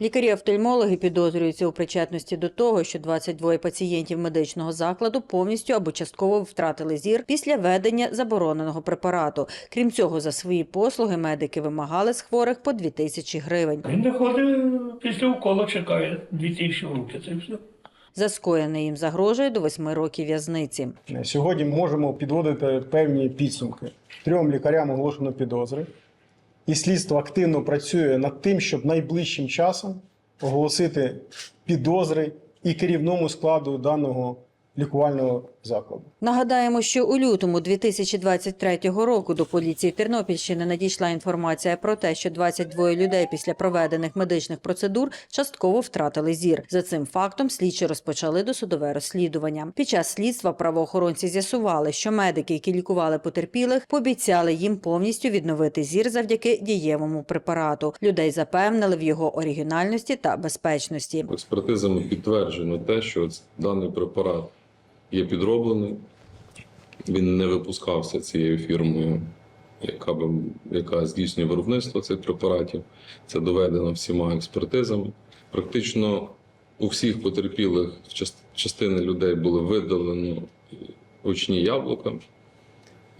Лікарі-офтальмологи підозрюються у причетності до того, що 22 пацієнтів медичного закладу повністю або частково втратили зір після ведення забороненого препарату. Крім цього, за свої послуги медики вимагали з хворих по 2 тисячі гривень. Він доходить після уколу, чекає 2000 в руки. Це все. За скоєне їм загрожує до 8 років в'язниці. Сьогодні можемо підводити певні підсумки. Трьом лікарям оголошено підозри, і слідство активно працює над тим, щоб найближчим часом оголосити підозри і керівному складу даного лікувального закладу. Нагадаємо, що у лютому 2023 року до поліції Тернопільщини надійшла інформація про те, що 22 людей після проведених медичних процедур частково втратили зір. За цим фактом слідчі розпочали досудове розслідування. Під час слідства правоохоронці з'ясували, що медики, які лікували потерпілих, пообіцяли їм повністю відновити зір завдяки дієвому препарату. Людей запевнили в його оригінальності та безпечності. Експертизами підтверджено те, що даний препарат є підроблений, він не випускався цією фірмою, яка, би, яка здійснює виробництво цих препаратів. Це доведено всіма експертизами. Практично у всіх потерпілих част- частини людей були видалені очні яблука,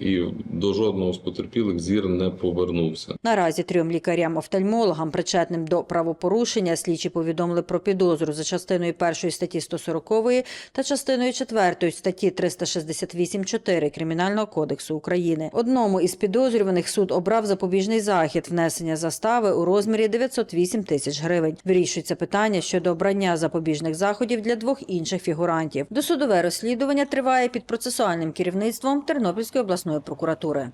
і до жодного з потерпілих зір не повернувся. Наразі трьом лікарям-офтальмологам, причетним до правопорушення, слідчі повідомили про підозру за частиною першої статті 140 та частиною четвертої статті 368.4 Кримінального кодексу України. Одному із підозрюваних суд обрав запобіжний захід внесення застави у розмірі 908 тисяч гривень. Вирішується питання щодо обрання запобіжних заходів для двох інших фігурантів. Досудове розслідування триває під процесуальним керівництвом Тернопільської обласної прокуратури.